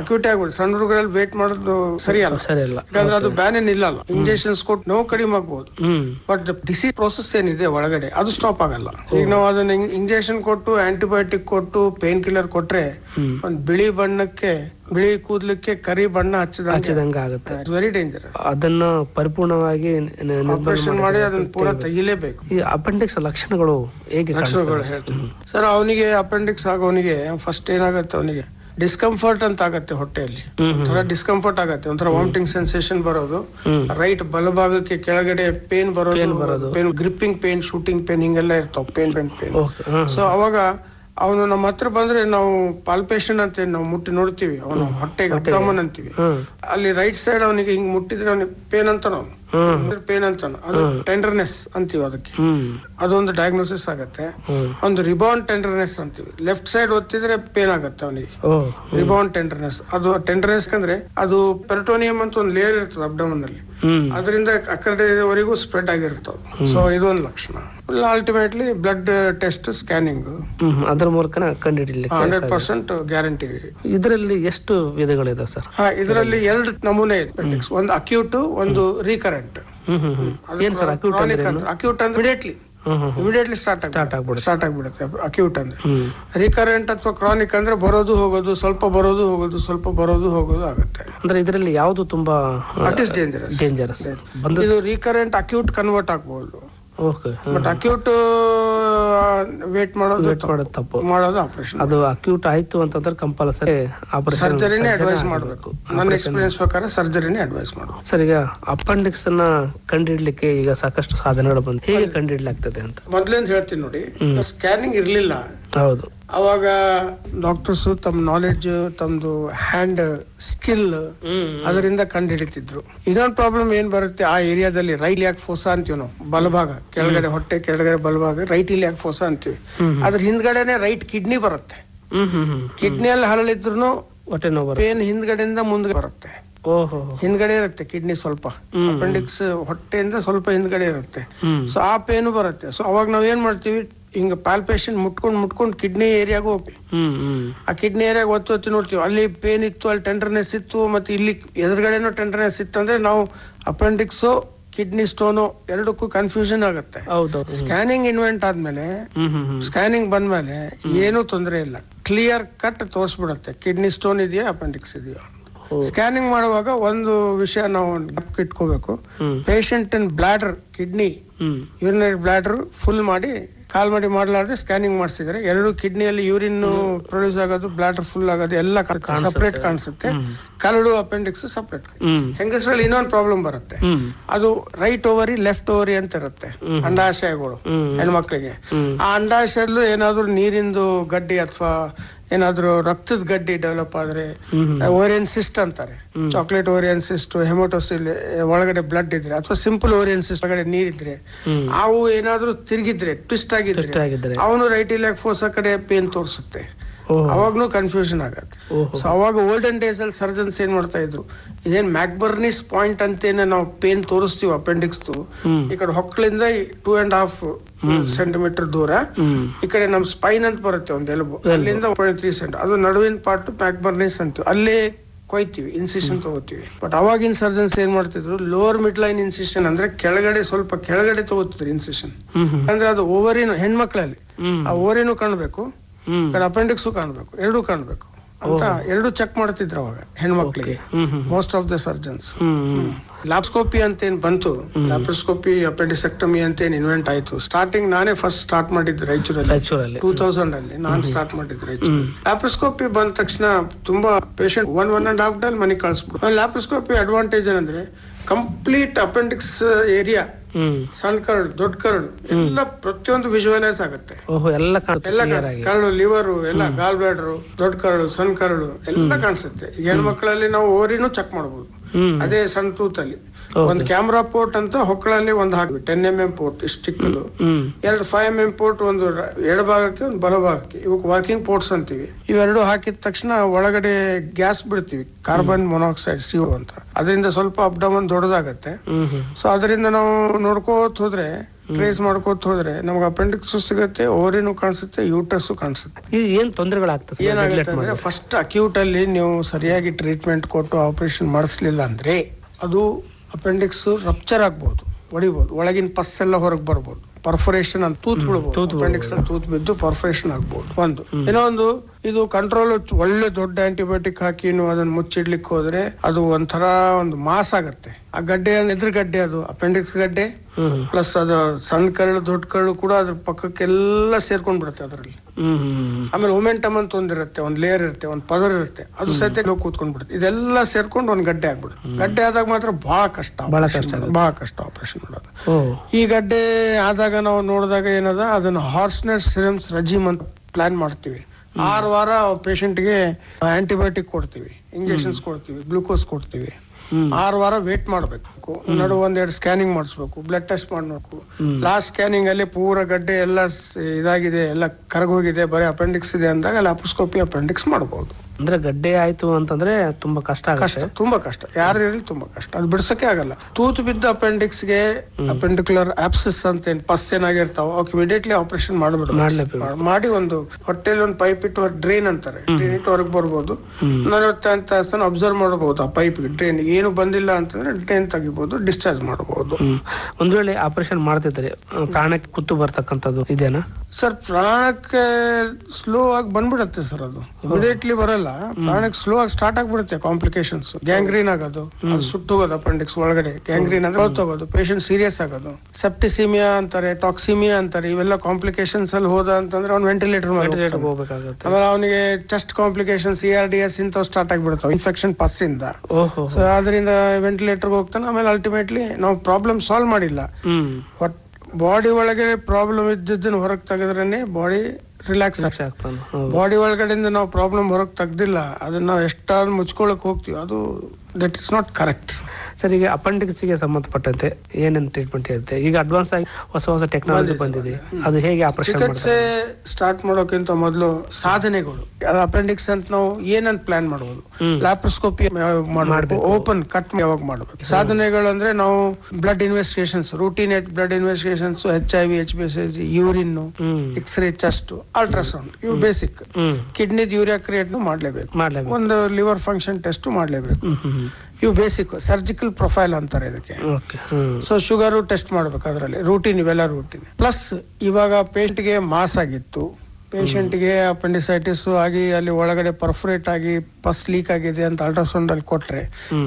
A: ಅಕ್ಯೂಟೇ ಆಗ್ಬಿಡುತ್ತೆ ಸಣ್ಣ ಹುಡುಗರಲ್ಲಿ ವೇಟ್ ಮಾಡೋದು ಸರಿ ಅಲ್ಲ. ಯಾಕಂದ್ರೆ ಅದು ಬ್ಯಾನ್ ಇಲ್ಲಲ್ಲ ಇಂಜೆಕ್ಷನ್ಸ್ ಕೊಟ್ಟು ನೋವು ಕಡಿಮೆ
B: ಆಗ್ಬಹುದು
A: ಬಟ್ ಡಿಸೀಸ್ ಪ್ರೋಸೆಸ್ ಏನಿದೆ ಒಳಗಡೆ ಅದು ಸ್ಟಾಪ್ ಆಗಲ್ಲ. ಈಗ ನಾವು ಅದನ್ನ ಇಂಜೆಕ್ಷನ್ ಕೊಟ್ಟು ಆಂಟಿಬಯೋಟಿಕ್ ಕೊಟ್ಟು ಪೇನ್ ಕಿಲ್ಲರ್ ಕೊಟ್ರೆ ಒಂದ್ ಬಿಳಿ ಬಣ್ಣಕ್ಕೆ ಬಿಳಿ ಕೂದಲಿಕ್ಕೆ ಕರಿ ಬಣ್ಣ ಹಚ್ಚದ
B: ಹಚ್ಚಿದಂಗ ಆಗುತ್ತೆ.
A: ವೆರಿ ಡೇಂಜರ್
B: ಅದನ್ನ ಪರಿಪೂರ್ಣವಾಗಿ
A: ಆಪರೇಷನ್ ಮಾಡಿ ಅದನ್ನ ಪೂರ ತೆಗಿಲೇಬೇಕು.
B: ಈ ಅಪೆಂಡಿಕ್ಸ್ ಲಕ್ಷಣಗಳು ಹೇಗೆ
A: ಲಕ್ಷಣಗಳು ಹೇಳ್ತೀನಿ. ಸರ್ ಅವನಿಗೆ ಅಪೆಂಡಿಕ್ಸ್ ಆಗೋನಿಗೆ ಫಸ್ಟ್ ಏನಾಗುತ್ತೆ ಅವನಿಗೆ? ಡಿಸ್ಕಂಫರ್ಟ್ ಅಂತ ಆಗತ್ತೆ ಹೊಟ್ಟೆಯಲ್ಲಿ. ಒಂಥರ ಡಿಸ್ಕಂಫರ್ಟ್ ಆಗತ್ತೆ. ಒಂಥರ ವಾಮಿಟಿಂಗ್ ಸೆನ್ಸೇಷನ್ ಬರೋದು. ರೈಟ್ ಬಲಭಾಗಕ್ಕೆ ಕೆಳಗಡೆ ಪೇನ್ ಬರೋದು. Pain gripping pain shooting pain ಹಿಂಗೆಲ್ಲ ಇರ್ತಾವ. ಪೇನ್ ಪೇನ್ ಪೇನ್ ಸೊ ಅವಾಗ ಅವನು ನಮ್ಮ ಹತ್ರ ಬಂದ್ರೆ ನಾವು ಪಾಲ್ಪೇಷನ್ ಅಂತ ನಾವು ಮುಟ್ಟಿ ನೋಡ್ತೀವಿ. ಅವನು ಹೊಟ್ಟೆಗೆ ಅಂತೀವಿ. ಅಲ್ಲಿ ರೈಟ್ ಸೈಡ್ ಅವನಿಗೆ ಹಿಂಗ್ ಮುಟ್ಟಿದ್ರೆ ಅವನಿಗೆ ಪೇನ್ ಅಂತ ಪೇನ್ ಅಂತ ಅದು ಟೆಂಡರ್ನೆಸ್ ಅಂತೀವಿ ಅದಕ್ಕೆ. ಅದೊಂದು ಡಯಾಗ್ನೋಸಿಸ್ ಆಗತ್ತೆ. ಒಂದು ರಿಬೌಂಡ್ ಟೆಂಡರ್ನೆಸ್ ಅಂತೀವಿ. ಲೆಫ್ಟ್ ಸೈಡ್ ಒತ್ತಿದ್ರೆ ಪೇನ್ ಆಗತ್ತೆ ಅವನಿಗೆ. ರಿಬೌಂಡ್ ಟೆಂಡರ್ನೆಸ್ ಅದು ಟೆಂಡರ್ನೆಸ್ ಅಂದ್ರೆ ಅದು ಪೆರಟೋನಿಯಂ ಅಂತ ಒಂದು ಲೇಯರ್ ಇರ್ತದೆ ಅಬ್ಡಮನ್ ಅಲ್ಲಿ ಅದರಿಂದ ಅಕ್ಕಡೆವರೆಗೂ ಕಡೆವರೆಗೂ ಸ್ಪ್ರೆಡ್ ಆಗಿರ್ತವೆ ಸೊ ಇದೊಂದು ಲಕ್ಷಣ. ಅಲ್ಟಿಮೇಟ್ಲಿ ಬ್ಲಡ್ ಟೆಸ್ಟ್ ಸ್ಕ್ಯಾನಿಂಗ್
B: ಅದರ ಮೂಲಕ
A: ಹಂಡ್ರೆಡ್ ಪರ್ಸೆಂಟ್ ಗ್ಯಾರಂಟಿ
B: ಇದರಲ್ಲಿ ಎಷ್ಟು ವಿಧಗಳಿದೆ ಸರ್?
A: ಇದರಲ್ಲಿ ಎರಡು ನಮೂನೆ ಒಂದು ಅಕ್ಯೂಟ್ ಒಂದು ರೀಕರೆಂಟ್
B: ಅಕ್ಯೂಟ್ ಅಂದ್ರೆ
A: ಇಮಿಡಿಯೇಟ್ಲಿ ಇಮಿಡಿಯೇಟ್ಲಿ ಸ್ಟಾರ್ಟ್
B: ಸ್ಟಾರ್ಟ್ ಆಗ್ಬಿಡುತ್ತೆ.
A: ಸ್ಟಾರ್ಟ್ ಆಗ್ಬಿಡುತ್ತೆ. ಅಕ್ಯೂಟ್ ಅಂದ್ರೆ. ರಿಕರೆಂಟ್ ಅಥವಾ ಕ್ರಾನಿಕ್ ಅಂದ್ರೆ ಬರೋದು ಹೋಗೋದು ಸ್ವಲ್ಪ ಬರೋದು ಹೋಗೋದು ಸ್ವಲ್ಪ ಬರೋದು ಹೋಗೋದು ಆಗುತ್ತೆ.
B: ಅಂದ್ರೆ ಇದರಲ್ಲಿ ಯಾವುದು ತುಂಬಾ
A: ಡೇಂಜರಸ್
B: ಡೇಂಜರಸ್
A: ಇದು ರಿಕರೆಂಟ್ ಅಕ್ಯೂಟ್ ಕನ್ವರ್ಟ್ ಆಗ್ಬಹುದು
B: ಓಕೆ
A: ಬಟ್ ಅಕ್ಯೂಟ್ ವೇಟ್ ಮಾಡೋದು
B: ಮಾಡೋದು ತಪ್ಪು.
A: ಮಾಡೋದು ಆಪರೇಷನ್
B: ಅದು ಅಕ್ಯೂಟ್ ಆಯ್ತು ಅಂತಂದ್ರೆ ಕಂಪಲ್ಸರಿ ಆಪರೇಷನ್
A: ಸರ್ಜರಿನೇ ಅಡ್ವೈಸ್ ಮಾಡಬೇಕು. ನನ್ನ ಎಕ್ಸ್ಪೀರಿಯನ್ಸ್ ಪ್ರಕಾರ ಸರ್ಜರಿನೇ ಅಡ್ವೈಸ್ ಮಾಡಬೇಕು.
B: ಸರ್ ಈಗ ಅಪೆಂಡಿಕ್ಸ್ ಅನ್ನ ಕಂಡಿಡ್ಲಿಕ್ಕೆ ಈಗ ಸಾಕಷ್ಟು ಸಾಧನಗಳು ಬಂದು ಹೇಗೆ ಕಂಡಿಡ್ಲಾಗ್ತದೆ ಅಂತ?
A: ಮೊದ್ಲಿಂದ ಹೇಳ್ತೀನಿ ನೋಡಿ ಸ್ಕ್ಯಾನಿಂಗ್ ಇರ್ಲಿಲ್ಲ.
B: ಹೌದು.
A: ಅವಾಗ ಡಾಕ್ಟರ್ಸ್ ತಮ್ಮ ನಾಲೆಡ್ಜ್ ತಮ್ದು ಹ್ಯಾಂಡ್ ಸ್ಕಿಲ್ ಅದರಿಂದ ಕಂಡು ಹಿಡಿತಿದ್ರು ಇನ್ನೊಂದು ಪ್ರಾಬ್ಲಮ್ ಏನ್ ಬರುತ್ತೆ ಆ ಏರಿಯಾದಲ್ಲಿ ರೈಟ್ ಯಾಕೆ ಫೋಸ ಅಂತೀವಿ ನಾವು ಬಲಭಾಗ. ಕೆಳಗಡೆ ಹೊಟ್ಟೆ ಕೆಳಗಡೆ ಬಲಭಾಗ ರೈಟ್ ಇಲ್ಲಿ ಯಾಕೆ ಫೋಸಾ ಅಂತೀವಿ ಅದ್ರ ಹಿಂದ್ಗಡೆನೆ ರೈಟ್ ಕಿಡ್ನಿ ಬರುತ್ತೆ. ಕಿಡ್ನಿಯಲ್ಲಿ ಹರಳಿದ್ರು
B: ಹೊಟ್ಟೆ ನೋವು
A: ಪೇನ್ ಹಿಂದ್ಗಡೆಯಿಂದ ಮುಂದೆ ಬರುತ್ತೆ.
B: ಓಹೋ.
A: ಹಿಂದ್ಗಡೆ ಇರುತ್ತೆ ಕಿಡ್ನಿ ಸ್ವಲ್ಪ. ಅಪೆಂಡಿಕ್ಸ್ ಹೊಟ್ಟೆಯಿಂದ ಸ್ವಲ್ಪ ಹಿಂದ್ಗಡೆ ಇರುತ್ತೆ. ಸೊ ಆ ಪೇನು ಬರುತ್ತೆ. ಸೊ ಅವಾಗ ನಾವ್ ಏನ್ ಮಾಡ್ತೀವಿ ಹಿಂಗ ಪಾಲ್ಪೇಷನ್ ಮುಟ್ಕೊಂಡು ಮುಟ್ಕೊಂಡು ಕಿಡ್ನಿ ಏರಿಯಾಗು
B: ಹೋಗಿ
A: ಆ ಕಿಡ್ನಿ ಏರಿಯಾಗ ಒತ್ತು ಒತ್ತಿ ನೋಡ್ತೀವಿ. ಅಲ್ಲಿ ಪೇನ್ ಇತ್ತು ಅಲ್ಲಿ ಟೆಂಡರ್ನೆಸ್ ಇತ್ತು ಮತ್ತೆ ಇಲ್ಲಿ ಎದುರುಗಡೆನೂ ಟೆಂಡರ್ನೆಸ್ ಇತ್ತು ಅಂದ್ರೆ ನಾವು ಅಪೆಂಡಿಕ್ಸು ಕಿಡ್ನಿ ಸ್ಟೋನು ಎರಡಕ್ಕೂ ಕನ್ಫ್ಯೂಷನ್ ಆಗುತ್ತೆ.
B: ಹೌದು
A: ಸ್ಕ್ಯಾನಿಂಗ್ ಇನ್ವೆಂಟ್ ಆದ್ಮೇಲೆ ಸ್ಕ್ಯಾನಿಂಗ್ ಬಂದ್ಮೇಲೆ ಏನೂ ತೊಂದರೆ ಇಲ್ಲ. ಕ್ಲಿಯರ್ ಕಟ್ ತೋರಿಸ್ಬಿಡುತ್ತೆ. ಕಿಡ್ನಿ ಸ್ಟೋನ್ ಇದೆಯಾ ಅಪೆಂಡಿಕ್ಸ್ ಇದೆಯಾ? ಸ್ಕ್ಯಾನಿಂಗ್ ಮಾಡುವಾಗ ಒಂದು ವಿಷಯ ನಾವು ಜ್ಞಾಪಕ ಇಟ್ಕೋಬೇಕು. Patient in bladder kidney urinary bladder full ಮಾಡಿ ಕಾಲ್ ಮಾಡಿ ಮಾಡಲಾರ್ದೆ ಸ್ಕ್ಯಾನಿಂಗ್ ಮಾಡಿಸಿದ್ರೆ. ಎರಡು ಕಿಡ್ನಿಯಲ್ಲಿ ಯೂರಿನ್ ಪ್ರೊಡ್ಯೂಸ್ ಆಗೋದು ಬ್ಲಾಡರ್ ಫುಲ್ ಆಗೋದು ಎಲ್ಲ ಸಪ್ರೇಟ್ ಕಾಣಿಸುತ್ತೆ. ಕರಡು ಅಪೆಂಡಿಕ್ಸ್ ಸಪ್ರೇಟ್ ಹೆಂಗಸರಲ್ಲಿ ಇನ್ನೊಂದು ಪ್ರಾಬ್ಲಮ್ ಬರುತ್ತೆ. ಅದು ರೈಟ್ ಓವರಿ ಲೆಫ್ಟ್ ಓವರಿ ಅಂತ ಇರುತ್ತೆ. ಅಂಡಾಶಯಗಳು ಹೆಣ್ಮಕ್ಳಿಗೆ. ಆ ಅಂಡಾಶಯದಲ್ಲೂ ಏನಾದ್ರೂ ನೀರಿಂದು ಗಡ್ಡಿ ಅಥವಾ ಏನಾದ್ರೂ ರಕ್ತದ ಗಡ್ಡಿ ಡೆವಲಪ್ ಆದ್ರೆ ಓರಿಯನ್ ಸಿಸ್ಟ್ ಅಂತಾರೆ. ಚಾಕ್ಲೇಟ್ ಓರಿಯನ್ ಸಿಸ್ಟ್ ಹೆಮೋಟೋಸಿಲ್ ಒಳಗಡೆ ಬ್ಲಡ್ ಇದ್ರೆ ಅಥವಾ ಸಿಂಪಲ್ ಓರಿಯನ್ ಸಿಸ್ಟ್ ಒಳಗಡೆ ನೀರಿದ್ರೆ ಅವು ಏನಾದ್ರೂ ತಿರುಗಿದ್ರೆ ಟ್ವಿಸ್ಟ್ ಆಗಿದ್ರೆ. ಅವನು ರೈಟ್ ಇಲ್ಲ ಫೋರ್ಸ್ ಕಡೆ ಪೇನ್ ತೋರಿಸುತ್ತೆ ಅವಾಗ್ಲೂ ಕನ್ಫ್ಯೂಷನ್ ಆಗತ್ತೆ. ಸೊ ಅವಾಗ ಓಲ್ಡನ್ ಡೇಸ್ ಅಲ್ಲಿ ಸರ್ಜನ್ಸ್ ಏನ್ ಮಾಡ್ತಾ ಇದ್ರು? ಇದೇನ್ ಮ್ಯಾಕ್ಬರ್ನಿಸ್ ಪಾಯಿಂಟ್ ಅಂತೇನೆ ನಾವು ಪೇನ್ ತೋರಿಸ್ತೀವಿ ಅಪೆಂಡಿಕ್ಸ್ ಈ ಕಡೆ ಹೊಕ್ಕಳಿಂದ ಟೂ ಅಂಡ್ ಹಾಫ್ ಸೆಂಟಿಮೀಟರ್ ದೂರ. ಈ ಕಡೆ ನಮ್ ಸ್ಪೈನ್ ಅಂತ ಬರುತ್ತೆ ಒಂದ್ ಎಲುಬು. ಅಲ್ಲಿಂದ ತ್ರೀ ಸೆಂಟ್ ಅದು ನಡುವಿನ ಪಾರ್ಟ್ ಮ್ಯಾಕ್ಬರ್ನಿಸ್ ಅಂತೀವಿ. ಅಲ್ಲೇ ಕೊಯ್ತೀವಿ ಇನ್ಸಿಷನ್ ತಗೋತೀವಿ. ಬಟ್ ಅವಾಗಿನ ಸರ್ಜನ್ಸ್ ಏನ್ ಮಾಡ್ತಿದ್ರು? ಲೋವರ್ ಮಿಡ್ ಲೈನ್ ಇನ್ಸಿಷನ್ ಅಂದ್ರೆ ಕೆಳಗಡೆ ಸ್ವಲ್ಪ ಕೆಳಗಡೆ ತಗೋತಿದ್ರು ಇನ್ಸಿಷನ್ ಅಂದ್ರೆ ಅದು ಓವರಿನ ಹೆಣ್ಮಕ್ಳಲ್ಲಿ. ಆ ಓವರಿನೂ ಕಾಣ್ಬೇಕು. ಅಪೆಂಡಿಕ್ಸು ಕಾಣ್ಬೇಕು ಎರಡೂ ಕಾಣ್ಬೇಕು. ಅಂತ ಎರಡು ಚೆಕ್ ಮಾಡ್ತಿದ್ರು ಅವಾಗ ಹೆಣ್ಮಕ್ಳಿಗೆ. Most of the surgeons laparoscopy ಅಂತ ಏನ್ ಬಂತು ಲ್ಯಾಪ್ರೋಸ್ಕೋಪಿ ಅಪೆಂಡಿಸೆಕ್ಟಮಿ ಅಂತ ಏನ್ ಇನ್ವೆಂಟ್ ಆಯ್ತು. ಸ್ಟಾರ್ಟಿಂಗ್ ನಾನೇ ಫಸ್ಟ್ ಸ್ಟಾರ್ಟ್ ಮಾಡಿದ್ದು ರಾಯಚೂರಲ್ಲಿ. ಟೂ ತೌಸಂಡ್ ಅಲ್ಲಿ ನಾನ್ ಸ್ಟಾರ್ಟ್ ಮಾಡಿದ್ದು ರಾಯಚೂರು ಲ್ಯಾಪ್ರೋಸ್ಕೋಪಿ ಬಂದ ತಕ್ಷಣ ತುಂಬಾ patient one one and half dull ಮನೆ ಕಳಿಸ್ಬಿಡು ಲ್ಯಾಪ್ರೋಸ್ಕೋಪಿ ಅಡ್ವಾಂಟೇಜ್ ಏನಂದ್ರೆ ಕಂಪ್ಲೀಟ್ ಅಪೆಂಡಿಕ್ಸ್ ಏರಿಯಾ ಸಣ್ಣ ಕರಡು ದೊಡ್ಡ ಕರಡು ಎಲ್ಲ ಪ್ರತಿಯೊಂದು ವಿಜುವಲೈಸ್ ಆಗುತ್ತೆ
B: ಓಹೋ ಎಲ್ಲ
A: ಎಲ್ಲ ಕರಳು ಲಿವರು ಎಲ್ಲ ಗಾಲ್ ಬ್ಯಾಡ್ರು ದೊಡ್ಡ ಕರಡು ಸಣ್ಣ ಕರಡು ಎಲ್ಲ ಕಾಣಿಸುತ್ತೆ. ಹೆಣ್ಮಕ್ಳಲ್ಲಿ ನಾವು ಓರಿನೂ ಚೆಕ್ ಮಾಡಬಹುದು ಅದೇ ಸಣ್ಣ ತೂತಲ್ಲಿ
B: ಅಲ್ಲಿ
A: ಒಂದು ಕ್ಯಾಮ್ರಾ ಪೋರ್ಟ್ ಅಂತ ಹೊಕ್ಕಳಲ್ಲಿ ಒಂದು ಹಾಕ್ವಿ ten M M port
B: stick
A: ಎರಡು ಫೈವ್ ಎಂ ಎಂ ಪೋರ್ಟ್ ಒಂದು ಎರಡು ಎಡಭಾಗಕ್ಕೆ ಒಂದು ಬಲಭಾಗಕ್ಕೆ ಇವಕ್ಕೆ ವಾಕಿಂಗ್ ಪೋರ್ಟ್ಸ್ ಅಂತೀವಿ. ಇವೆರಡು ಹಾಕಿದ ತಕ್ಷಣ ಒಳಗಡೆ ಗ್ಯಾಸ್ ಬಿಡ್ತೀವಿ. ಕಾರ್ಬನ್ ಮೊನಾಕ್ಸೈಡ್ ಸಿ ಅಂತ. ಅದರಿಂದ ಸ್ವಲ್ಪ ಅಪ್ ಡೌನ್ ದೊಡ್ಡದಾಗತ್ತೆ. ಸೊ ಅದರಿಂದ ನಾವು ನೋಡ್ಕೋತ ಹೋದ್ರೆ ಟ್ರೇಸ್ ಮಾಡ್ಕೋತ ಹೋದ್ರೆ ನಮ್ಗೆ ಅಪೆಂಡಿಕ್ಸ್ ಸಿಗುತ್ತೆ ಓರಿನೂ ಕಾಣಿಸುತ್ತೆ ಯೂಟರ್ಸು ಕಾಣಿಸುತ್ತೆ.
B: ಇದು ಏನ್ ತೊಂದರೆಗಳಾಗ್ತದೆ
A: ಏನಾಗುತ್ತೆ ಅಂದ್ರೆ ಫಸ್ಟ್ ಅಕ್ಯೂಟ್ ಅಲ್ಲಿ ನೀವು ಸರಿಯಾಗಿ ಟ್ರೀಟ್ಮೆಂಟ್ ಕೊಟ್ಟು ಆಪರೇಷನ್ ಮಾಡಿಸ್ಲಿಲ್ಲ ಅಂದ್ರೆ ಅದು ಅಪೆಂಡಿಕ್ಸ್ ರಪ್ಚರ್ ಆಗ್ಬೋದು ಒಡಿಬಹುದು ಒಳಗಿನ ಪಸ್ ಎಲ್ಲ ಹೊರಗೆ ಬರ್ಬೋದು. ಪರ್ಫೊರೇಷನ್ ಅಂತ ತೂತ್ ಬಿಡ್ಬೋದು ಅಪೆಂಡಿಕ್ಸ್ ತೂತ್ ಬಿದ್ದು ಪರ್ಫೊರೇಷನ್ ಆಗ್ಬಹುದು ಒಂದು. ಏನೋ ಒಂದು ಇದು ಕಂಟ್ರೋಲ್ ಒಳ್ಳೆ ದೊಡ್ಡ ಆಂಟಿಬಯೋಟಿಕ್ ಹಾಕಿ ನೀವು ಅದನ್ನ ಮುಚ್ಚಿಡ್ಲಿಕ್ಕೆ ಹೋದ್ರೆ ಅದು ಒಂಥರ ಒಂದು ಮಾಸ್ ಆಗತ್ತೆ. ಆ ಗಡ್ಡೆ ಎದುರು ಗಡ್ಡೆ ಅದು ಅಪೆಂಡಿಕ್ಸ್ ಗಡ್ಡೆ ಪ್ಲಸ್ ಅದು ಸಣ್ಣ ಕರಳು ದೊಡ್ಡ ಕರಳು ಕೂಡ ಅದ್ರ ಪಕ್ಕಕ್ಕೆಲ್ಲ ಸೇರ್ಕೊಂಡ್ ಬಿಡುತ್ತೆ ಅದರಲ್ಲಿ. ಆಮೇಲೆ ಒಮೆಂಟಮ್ ಅಂತ ಒಂದಿರುತ್ತೆ ಒಂದ್ ಲೇಯರ್ ಇರುತ್ತೆ ಒಂದ್ ಪದರ್ ಇರುತ್ತೆ. ಅದು ಸಹಿತ ಕೂತ್ಕೊಂಡ್ ಬಿಡುತ್ತೆ. ಇದೆಲ್ಲ ಸೇರ್ಕೊಂಡು ಒಂದ್ ಗಡ್ಡೆ ಆಗ್ಬಿಡುತ್ತೆ. ಗಡ್ಡೆ ಆದಾಗ ಮಾತ್ರ ಬಹಳ ಕಷ್ಟ
B: ಬಹಳ ಕಷ್ಟ
A: ಬಹಳ ಕಷ್ಟ ಆಪರೇಷನ್ ಮಾಡೋದು. ಈ ಗಡ್ಡೆ ಆದಾಗ ನಾವು ನೋಡಿದಾಗ ಏನದ? ಅದನ್ನ ಹಾರ್ಸ್ನೆಸ್ ಸಿರಮ್ಸ್ ರಜೀಮ್ ಅಂತ ಪ್ಲಾನ್ ಮಾಡ್ತೀವಿ. ಆರು ವಾರ ಪೇಷಂಟ್ಗೆ ಆಂಟಿಬಯೋಟಿಕ್ ಕೊಡ್ತೀವಿ ಇಂಜೆಕ್ಷನ್ಸ್ ಕೊಡ್ತೀವಿ ಗ್ಲೂಕೋಸ್ ಕೊಡ್ತೀವಿ. ಆರು ವಾರ ವೇಟ್ ಮಾಡಬೇಕು. ನಡು ಒಂದೆರಡು ಸ್ಕ್ಯಾನಿಂಗ್ ಮಾಡಿಸ್ಬೇಕು. ಬ್ಲಡ್ ಟೆಸ್ಟ್ ಮಾಡಬೇಕು. ಲಾಸ್ಟ್ ಸ್ಕ್ಯಾನಿಂಗ್ ಅಲ್ಲಿ ಪೂರ ಗಡ್ಡೆ ಎಲ್ಲ ಇದಾಗಿದೆ ಎಲ್ಲ ಕರಗೋಗಿದೆ ಬರೀ ಅಪೆಂಡಿಕ್ಸ್ ಇದೆ ಅಂದಾಗ ಲ್ಯಾಪ್ರೋಸ್ಕೋಪಿ ಅಪೆಂಡಿಕ್ಸ್ ಮಾಡಬಹುದು
B: ಅಂದ್ರೆ ಗಡ್ಡೆ ಆಯ್ತು ಅಂತಂದ್ರೆ ತುಂಬಾ ಕಷ್ಟ
A: ಕಷ್ಟ ತುಂಬಾ ಕಷ್ಟ. ಯಾರು ಇರಲಿ ತುಂಬಾ ಕಷ್ಟ. ಅದು ಬಿಡ್ಸಕ್ಕೆ ಆಗಲ್ಲ. ತೂತು ಬಿದ್ದ ಅಪೆಂಡಿಕ್ಸ್ಗೆ ಅಪೆಂಡಿಕ್ಯುಲರ್ ಆಪ್ಸಿಸ್ ಅಂತ ಏನ್ ಪಸ್ ಏನಾಗಿರ್ತಾವ ಅವಕ್ಕೆ ಇಮಿಡಿಯೇಟ್ಲಿ ಆಪರೇಷನ್ ಮಾಡ್ಬಿಡು
B: ಮಾಡ್ಲೇಬೇಕು.
A: ಮಾಡಿ ಒಂದು ಹೊಟ್ಟೆಲಿ ಒಂದು ಪೈಪ್ ಇಟ್ಟು ಡ್ರೈನ್ ಅಂತಾರೆ. ಡ್ರೈನ್ ಇಟ್ಟು ಹೊರಗೆ ಬರ್ಬೋದು. ನಲವತ್ತು ತಾಸನ್ನು ಅಬ್ಸರ್ವ್ ಮಾಡಬಹುದು ಆ ಪೈಪ್ ಡ್ರೈನ್ ಏನು ಬಂದಿಲ್ಲ ಅಂತಂದ್ರೆ ಡ್ರೈನ್ ತೆಗಿಬಹುದು ಡಿಸ್ಚಾರ್ಜ್ ಮಾಡಬಹುದು
B: ಒಂದ್ ವೇಳೆ ಆಪರೇಷನ್ ಮಾಡ್ತಿದ್ರೆ ಪ್ರಾಣಕ್ಕೆ ಕುತ್ತು ಬರ್ತಕ್ಕಂಥದ್ದು ಇದೇನಾ?
A: ಸರ್ ಪ್ರಾಣಕ್ಕೆ ಸ್ಲೋ ಆಗಿ ಬಂದ್ಬಿಡತ್ತೆ ಸರ್ ಅದು. ಇಮಿಡಿಯೇಟ್ಲಿ ಬರಲ್ಲ. ಪ್ರಾಣಕ್ಕೆ ಸ್ಲೋ ಆಗಿ ಸ್ಟಾರ್ಟ್ ಆಗ್ಬಿಡುತ್ತೆ ಕಾಂಪ್ಲಿಕೇಶನ್ಸ್ ಗ್ಯಾಂಗ್ರೀನ್ ಆಗೋದು ಸುಟ್ಟೋಗೋದು ಅಪೆಂಡಿಕ್ಸ್ ಒಳಗಡೆ. ಗ್ಯಾಂಗ್ರೀನ್ ಅಂದ್ರೆ ಹೋಗೋದು ಪೇಷಂಟ್ ಸೀರಿಯಸ್ ಆಗೋದು. ಸೆಪ್ಟಿಸಿಮಿಯಾ ಅಂತಾರೆ ಟಾಕ್ಸಿಮಿಯಾ ಅಂತಾರೆ ಇವೆಲ್ಲ ಕಾಂಪ್ಲಿಕೇಶನ್ಸ್ ಅಲ್ಲಿ ಹೋದ ಅಂತಂದ್ರೆ ಅವ್ನು ವೆಂಟಿಲೇಟರ್
B: ವೆಂಟಿಲೇಟರ್ ಹೋಗ್ಬೇಕಾಗುತ್ತೆ.
A: ಆಮೇಲೆ ಅವನಿಗೆ chest complication C R D S ಇಂಥವು ಸ್ಟಾರ್ಟ್ ಆಗ್ಬಿಡ್ತಾವೆ ಇನ್ಫೆಕ್ಷನ್ ಪಸ್ ಇಂದ
B: ಓಹೋ.
A: ಸೊ ಅದರಿಂದ ವೆಂಟಿಲೇಟರ್ ಹೋಗ್ತಾನೆ ಆಮೇಲೆ ಅಲ್ಟಿಮೇಟ್ಲಿ ನಾವು ಪ್ರಾಬ್ಲಮ್ ಸಾಲ್ವ್ ಮಾಡಿಲ್ಲ. ಬಟ್ ಬಾಡಿ ಒಳಗೆ ಪ್ರಾಬ್ಲಮ್ ಇದ್ದಿದ್ದನ್ನ ಹೊರಗೆ ತೆಗೆದ್ರೇನೆ ಬಾಡಿ ರಿಲ್ಯಾಕ್ಸ್ ಬಾಡಿ ಒಳಗಡೆಯಿಂದ ನಾವು ಪ್ರಾಬ್ಲಮ್ ಹೊರಗೆ ತೆಗ್ದಿಲ್ಲ. ಅದನ್ನ ನಾವು ಎಷ್ಟಾದ್ರೂ ಮುಚ್ಕೊಳಕ್ ಹೋಗ್ತೀವಿ. ಅದು that is not correct
B: sir ಈಗ ಅಪೆಂಡಿಕ್ಸ್ಗೆ ಗೆ ಸಂಬಂಧಪಟ್ಟಂತೆ ಏನೇನು ಟ್ರೀಟ್ಮೆಂಟ್ ಇರುತ್ತೆ ಈಗ ಅಡ್ವಾನ್ಸ್ ಆಗಿ ಹೊಸ ಹೊಸ ಟೆಕ್ನಾಲಜಿ ಬಂದಿದೆ ಅದು ಹೇಗೆ ಆಪರೇಷನ್
A: ಚಿಕಿತ್ಸೆ ಸ್ಟಾರ್ಟ್ ಮಾಡೋಕ್ಕಿಂತ ಮೊದಲು ಸಾಧನೆಗಳು. ಅಪೆಂಡಿಕ್ಸ್ ಅಂತ ನಾವು ಏನಂತ ಪ್ಲಾನ್
B: ಮಾಡಬಹುದು.
A: ಲ್ಯಾಪ್ರೋಸ್ಕೋಪಿ ಮಾಡಬೇಕು? ಓಪನ್ ಕಟ್ ಯಾವಾಗ ಮಾಡಬೇಕು? ಸಾಧನೆಗಳು ಅಂದ್ರೆ ನಾವು blood investigations routine blood investigations H I V H B S urine X ray chest ultrasound ಇವು ಬೇಸಿಕ್
B: ಕಿಡ್ನಿ
A: ಕಿಡ್ನಿದ್ ಯೂರಿಯಾ ಕ್ರಿಯೇಟ್ ಮಾಡ್ಲೇಬೇಕು. ಒಂದು ಲಿವರ್ ಫಂಕ್ಷನ್ ಟೆಸ್ಟ್ ಮಾಡ್ಲೇಬೇಕು. ಇವು ಬೇಸಿಕ್ ಸರ್ಜಿಕಲ್ ಪ್ರೊಫೈಲ್ ಅಂತಾರೆ ಇದಕ್ಕೆ. ಸೊ ಶುಗರು ಟೆಸ್ಟ್ ಮಾಡ್ಬೇಕು ಅದರಲ್ಲಿ ರೂಟೀನ್ ಇವೆಲ್ಲ ರೂಟೀನ್ ಪ್ಲಸ್ ಇವಾಗ ಪೇಷಂಟ್ಗೆ ಗೆ ಮಾಸ್ ಆಗಿತ್ತು. ಪೇಷಂಟ್ಗೆ ಗೆ ಅಪೆಂಡಿಸೈಟಿಸ್ ಆಗಿ ಅಲ್ಲಿ ಒಳಗಡೆ ಪರ್ಫರೇಟ್ ಆಗಿ ಪಸ್ ಲೀಕ್ ಆಗಿದೆ ಅಂತ ಅಲ್ಟ್ರಾಸೌಂಡ್ ಅಲ್ಲಿ ಕೊಟ್ರೆ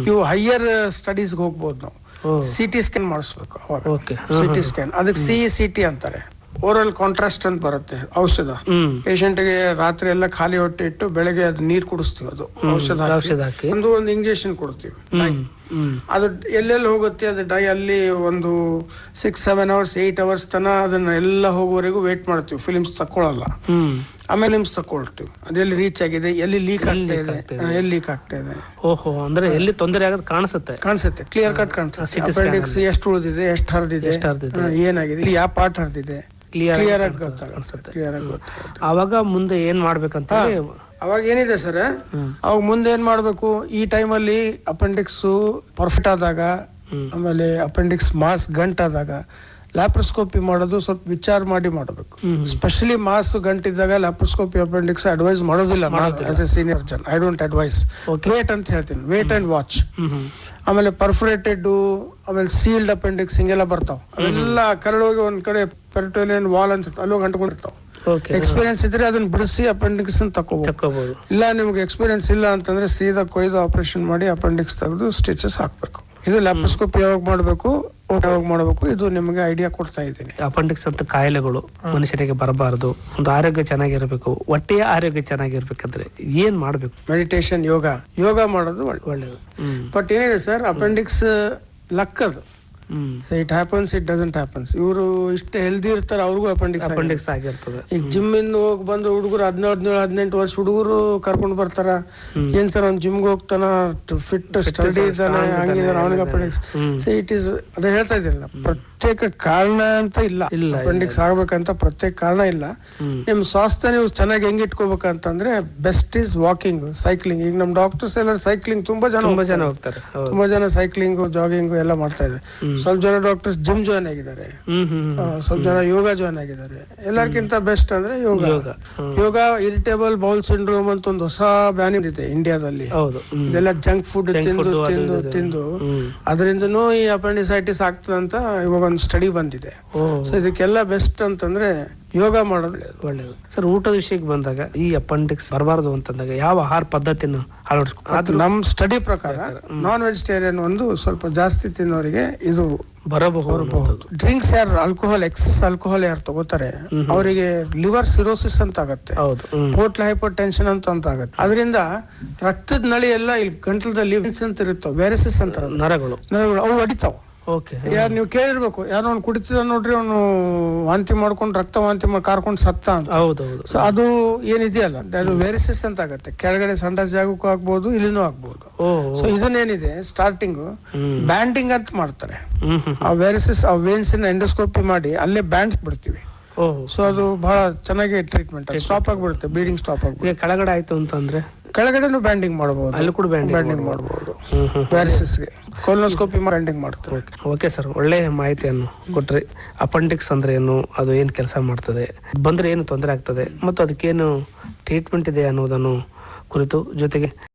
A: ಇವು ಹೈಯರ್ ಸ್ಟಡೀಸ್ಗೆ ಹೋಗ್ಬೋದು ನಾವು. ಸಿಟಿ ಸ್ಕ್ಯಾನ್ ಮಾಡಿಸ್ಬೇಕು ಸಿಟಿ ಸ್ಕ್ಯಾನ್ ಅದಕ್ಕೆ ಸಿ ಸಿ ಟಿ ಅಂತಾರೆ. ಓರಲ್ ಕಾಂಟ್ರಾಸ್ಟ್ ಅಂತ ಬರುತ್ತೆ ಔಷಧ.
B: ಪೇಷಂಟ್
A: ಪೇಷಂಟ್ಗೆ ರಾತ್ರಿ ಎಲ್ಲ ಖಾಲಿ ಹೊಟ್ಟೆ ಇಟ್ಟು ಬೆಳಗ್ಗೆ ಅದು ನೀರ್ ಕುಡಿಸ್ತೀವಿ ಅದು. ಔಷಧ.
B: ಔಷಧ ಹಾಕಿ.
A: ಒಂದು ಒಂದು ಇಂಜೆಕ್ಷನ್ ಕೊಡ್ತೀವಿ. ಅದು ಎಲ್ಲೆಲ್ಲಿ ಹೋಗುತ್ತೆ ಅದು ಡೈ ಅಲ್ಲಿ ಒಂದು six seven hours eight hours ತನ ಅದನ್ನ ಎಲ್ಲ ಹೋಗೋವರೆಗೂ ವೇಟ್ ಮಾಡ್ತೀವಿ. ಫಿಲಿಮ್ಸ್ ತಕ್ಕೊಳ್ಳಲ್ಲ ಆಮೇಲೆ ನಿಮ್ಸ್ ತಕೊಳ್ತೀವಿ ಅದೆಲ್ಲಿ ರೀಚ್ ಆಗಿದೆ ಎಲ್ಲಿ ಲೀಕ್ ಆಗ್ತಾ ಇದೆ ಎಲ್ಲಿ ಲೀಕ್ ಆಗ್ತಾ ಇದೆ.
B: ಓಹೋ ಅಂದ್ರೆ ಎಲ್ಲಿ ತೊಂದರೆ ಆಗೋದು ಕಾಣಿಸುತ್ತೆ.
A: ಕಾಣಿಸುತ್ತೆ. ಕ್ಲಿಯರ್ ಕಟ್ ಕಾಣಿಸುತ್ತೆ. ಎಷ್ಟು ಉಳಿದಿದೆ ಎಷ್ಟು ಹರಿದಿದೆ. ಏನಾಗಿದೆ ಇಲ್ಲಿ ಯಾವ ಪಾರ್ಟ್ ಹರಿದಿದೆ?
B: ಕ್ಲಿಯರ್
A: ಕ್ಲಿಯರ್ ಆಗಿ ಗೊತ್ತಾಗುತ್ತೆ. ಕ್ಲಿಯರ್ ಆಗಿ ಗೊತ್ತಾಗುತ್ತೆ.
B: ಆವಾಗ ಮುಂದೆ ಏನ್ ಮಾಡ್ಬೇಕಂತ
A: ಅವಾಗ ಏನಿದೆ ಸರ್? ಅವಾಗ ಮುಂದೆ ಏನ್ ಮಾಡ್ಬೇಕು? ಈ ಟೈಮಲ್ಲಿ ಅಪೆಂಡಿಕ್ಸ್ ಪರ್ಫೆಕ್ಟ್ ಆದಾಗ ಆಮೇಲೆ ಅಪೆಂಡಿಕ್ಸ್ ಮಾಸ್ ಗಂಟಾದಾಗ ಲ್ಯಾಪ್ರೋಸ್ಕೋಪಿ ಮಾಡೋದು ಸ್ವಲ್ಪ ವಿಚಾರ ಮಾಡಿ ಮಾಡಬೇಕು. ಸ್ಪೆಷಲಿ ಮಾಸ್ ಗಂಟಿದ್ದಾಗ ಲ್ಯಾಪ್ರೋಸ್ಕೋಪಿ ಅಪೆಂಡಿಕ್ಸ್ ಅಡ್ವೈಸ್ ಮಾಡೋದಿಲ್ಲ as a senior surgeon I don't advise. Wait ಅಂತ ಹೇಳ್ತೀನಿ. ವೇಟ್ ಅಂಡ್ ವಾಚ್ ಆಮೇಲೆ ಪರ್ಫರೇಟೆಡ್ ಆಮೇಲೆ ಸೀಲ್ಡ್ ಅಪೆಂಡಿಕ್ಸ್ ಹಿಂಗೆಲ್ಲ ಬರ್ತಾವ. ಅವೆಲ್ಲ ಕರಳೋಗಿ ಒಂದ್ ಕಡೆ ಪೆರಿಟೋಲಿಯನ್ ವಾಲ್ ಅಂತ ಅಲ್ಲೋಗಿ ಅಂಟ್ಕೊಂಡಿರ್ತಾವ. ಎಕ್ಸ್ಪೀರಿಯನ್ಸ್ ಇದ್ರೆ ಅದನ್ನ ಬಿಡಿಸಿ ಅಪೆಂಡಿಕ್ಸ್ ತಕೋಬಹುದು ಇಲ್ಲ ನಿಮ್ಗೆ ಎಕ್ಸ್ಪೀರಿಯನ್ಸ್ ಇಲ್ಲ ಅಂತಂದ್ರೆ ಸೀದಾ ಕೊಯ್ದು ಆಪರೇಷನ್ ಮಾಡಿ ಅಪೆಂಡಿಕ್ಸ್ ತೆಗೆದು ಸ್ಟಿಚಸ್ ಹಾಕ್ಬೇಕು. ಇದು ಲ್ಯಾಪ್ರೋಸ್ಕೋಪಿ ಯಾವಾಗ ಮಾಡಬೇಕು ಯಾವಾಗ ಮಾಡಬೇಕು ಇದು ನಿಮಗೆ ಐಡಿಯಾ ಕೊಡ್ತಾ ಇದ್ದೀನಿ.
B: ಅಪೆಂಡಿಕ್ಸ್ ಅಂತ ಕಾಯಿಲೆಗಳು ಮನುಷ್ಯನಿಗೆ ಬರಬಾರದು. ಒಂದು ಆರೋಗ್ಯ ಚೆನ್ನಾಗಿರ್ಬೇಕು. ಹೊಟ್ಟೆಯ ಆರೋಗ್ಯ ಚೆನ್ನಾಗಿರ್ಬೇಕಂದ್ರೆ ಏನ್ ಮಾಡ್ಬೇಕು?
A: ಮೆಡಿಟೇಷನ್ ಯೋಗ. ಯೋಗ ಮಾಡೋದು ಒಳ್ಳೆ
B: ಒಳ್ಳೇದು.
A: ಬಟ್ ಏನಿದೆ ಸರ್ ಅಪೆಂಡಿಕ್ಸ್ ಲಕ್ಕದು.
B: ಹ್ಮ್.
A: It happens it doesn't happens ಇವರು ಇಷ್ಟು ಹೆಲ್ದಿ ಇರ್ತಾರೆ ಅವ್ರಿಗೂ ಅಪೆಂಡಿಕ್ಸ್
B: ಅಪೆಂಡಿಕ್ಸ್ ಆಗಿರ್ತದೆ.
A: ಈಗ ಜಿಮ್ ಇಂದ ಹೋಗಿ ಬಂದು ಹುಡುಗರು ಹದಿನೇಳು ಹದಿನೇಳು ಹದಿನೆಂಟು ವರ್ಷ ಹುಡುಗರು ಕರ್ಕೊಂಡು ಬರ್ತಾರ. ಏನ್ ಸರ್ ಅವ್ನ್ ಜಿಮ್ಗೆ ಹೋಗ್ತಾನ? ಫಿಟ್ ಸ್ಟಡಿ ಇದ್ದಾನೆ
B: ಹಂಗಿದ್ದಾನೆ
A: ಅವನಿಗೆ ಅಪೆಂಡಿಕ್ಸ್. ಸೊ ಇಟ್ ಈಸ್ ಅದೇ ಹೇಳ್ತಾ ಇದ್ದೀನಲ್ಲ ಪ್ರತ್ಯೇಕ ಕಾರಣ ಅಂತ ಇಲ್ಲ.
B: ಇಲ್ಲ,
A: ಅಪೆಂಡಿಕ್ಸ್ ಆಗ್ಬೇಕಂತ ಪ್ರತ್ಯೇಕ ಕಾರಣ ಇಲ್ಲ. ನಿಮ್ ಸ್ವಾಸ್ಥ್ಯ ನೀವು ಚೆನ್ನಾಗಿ ಹೆಂಗ್ ಇಟ್ಕೋಬೇಕಂತಂದ್ರೆ ಬೆಸ್ಟ್ ಇಸ್ ವಾಕಿಂಗ್ ಸೈಕ್ಲಿಂಗ್ ಈಗ ನಮ್ ಡಾಕ್ಟರ್ಸ್ ಎಲ್ಲ ಸೈಕ್ಲಿಂಗ್ ತುಂಬಾ ಜನ
B: ತುಂಬಾ ಜನ
A: ಹೋಗ್ತಾರೆ. ತುಂಬಾ ಜನ ಸೈಕ್ಲಿಂಗ್ ಜಾಗಿಂಗ್ ಎಲ್ಲ ಮಾಡ್ತಾ ಇದ್ದಾರೆ. ಸ್ವಲ್ಪ ಜನ ಡಾಕ್ಟರ್ಸ್ ಜಿಮ್ ಜಾಯ್ನ್ ಆಗಿದ್ದಾರೆ. ಸ್ವಲ್ಪ ಜನ ಯೋಗ ಜಾಯ್ನ್ ಆಗಿದ್ದಾರೆ. ಎಲ್ಲರಿಗಿಂತ ಬೆಸ್ಟ್ ಅಂದ್ರೆ ಯೋಗ.
B: ಯೋಗ
A: ಇರಿಟೇಬಲ್ ಬೌಲ್ ಸಿಂಡ್ರೋಮ್ ಅಂತ ಒಂದು ಹೊಸ ಬ್ಯಾನ್ ಇದೆ ಇಂಡಿಯಾದಲ್ಲಿ ಇದೆಲ್ಲ ಜಂಕ್ ಫುಡ್ ತಿಂದು ತಿಂದು ತಿಂದು. ಅದರಿಂದನೂ ಈ ಅಪೆಂಡಿಸೈಟಿಸ್ ಆಗ್ತದಂತ ಇವಾಗ ಒಂದು ಸ್ಟಡಿ ಬಂದಿದೆ. ಸೊ ಇದಕ್ಕೆಲ್ಲ ಬೆಸ್ಟ್ ಅಂತಂದ್ರೆ ಯೋಗ ಮಾಡೋದು
B: ಒಳ್ಳೇದು. ಸರ್ ಊಟದ ವಿಷಯಕ್ಕೆ ಬಂದಾಗ ಈ ಅಪೆಂಡಿಕ್ಸ್ ಬರಬಾರದು ಅಂತಂದಾಗ ಯಾವ ಆಹಾರ ಪದ್ಧತಿಯನ್ನು
A: ಅಳವಡಿಸ್ಕೊಂಡು ನಮ್ ಸ್ಟಡಿ ಪ್ರಕಾರ ನಾನ್ ವೆಜಿಟೇರಿಯನ್ ಒಂದು ಸ್ವಲ್ಪ ಜಾಸ್ತಿ ತಿನ್ನೋರಿಗೆ ಇದು
B: ಬರಬಹುದು
A: ಡ್ರಿಂಕ್ಸ್ ಯಾರು ಆಲ್ಕೋಹಾಲ್ ಎಕ್ಸಸ್ ಆಲ್ಕೋಹಾಲ್ ಯಾರು ತಗೋತಾರೆ. ಅವರಿಗೆ ಲಿವರ್ ಸಿರೋಸಿಸ್ ಅಂತ ಆಗತ್ತೆ. ಪೋರ್ಟ್ಲ್ ಹೈಪರ್ ಟೆನ್ಷನ್ ಅಂತ ಅಂತ ಆಗತ್ತೆ. ಅದರಿಂದ ರಕ್ತದ ನಳಿ ಎಲ್ಲ ಇಲ್ಲಿ ಗಂಟಲದಲ್ಲಿ ಅಂತ ಇರುತ್ತೋ ವೈರಸಸ್ ಅಂತ
B: ನರಗಳು.
A: ನರಗಳು ಅವು ಹೊಡಿತಾವ
B: ಓಕೆ
A: ಯಾರು ನೀವು ಕೇಳಿರ್ಬೇಕು. ಯಾರೋ ಅವ್ನು ಕುಡಿತಿದ ನೋಡ್ರಿ ಅವನು ವಾಂತಿ ಮಾಡ್ಕೊಂಡು ರಕ್ತ ವಾಂತಿ ಮಾಡಿ ಕಾರ್ಕೊಂಡು ಸತ್ತ ಅಂತ.
B: ಹೌದು ಹೌದು
A: ಸೊ ಅದು ಏನಿದೆಯಲ್ಲ ಅದು ವೆರಿಸಿಸ್ ಅಂತ ಆಗತ್ತೆ. ಕೆಳಗಡೆ ಸಂಡಾಸ್ ಜಾಗಕ್ಕೂ ಆಗ್ಬೋದು ಇಲ್ಲಿನೂ
B: ಆಗ್ಬಹುದು
A: ಸೊ ಇದನ್ನೇನಿದೆ ಸ್ಟಾರ್ಟಿಂಗ್ ಬ್ಯಾಂಡಿಂಗ್ ಅಂತ ಮಾಡ್ತಾರೆ. ಆ ವೆರಿಸಿಸ್ ಆ ವೇನ್ಸ್ ಎಂಡೋಸ್ಕೋಪಿ ಮಾಡಿ ಅಲ್ಲೇ ಬ್ಯಾಂಡ್ಸ್ ಬಿಡ್ತೀವಿ. ಸೊ ಅದು ಬಹಳ ಚೆನ್ನಾಗಿ ಟ್ರೀಟ್ಮೆಂಟ್ ಸ್ಟಾಪ್ ಆಗಿಬಿಡುತ್ತೆ ಬ್ಲೀಡಿಂಗ್ ಸ್ಟಾಪ್
B: ಆಗಿ ಕೆಳಗಡೆ ಆಯ್ತು ಅಂತಂದ್ರೆ?
A: ಕೆಳಗಡೆನೂ ಬ್ಯಾಂಡಿಂಗ್ ಮಾಡಬಹುದು
B: ಅಲ್ಲಿ ಕೂಡ ಬ್ಯಾಂಡಿಂಗ್
A: ಮಾಡಬಹುದು ವ್ಯಾರಿಸಿಸ್ಗೆ ಕೋಲೋಸ್ಕೋಪಿ ಬ್ಯಾಂಡಿಂಗ್ ಮಾಡ್ತಾರೆ.
B: ಓಕೆ ಸರ್ ಒಳ್ಳೆ ಮಾಹಿತಿಯನ್ನು ಕೊಟ್ರಿ. ಅಪೆಂಡಿಕ್ಸ್ ಅಂದ್ರೆ ಏನು? ಅದು ಏನು ಕೆಲಸ ಮಾಡ್ತದೆ? ಬಂದ್ರೆ ಏನು ತೊಂದರೆ ಆಗ್ತದೆ? ಮತ್ತು ಅದಕ್ಕೇನು ಟ್ರೀಟ್ಮೆಂಟ್ ಇದೆ ಅನ್ನೋದನ್ನು ಕುರಿತು ಜೊತೆಗೆ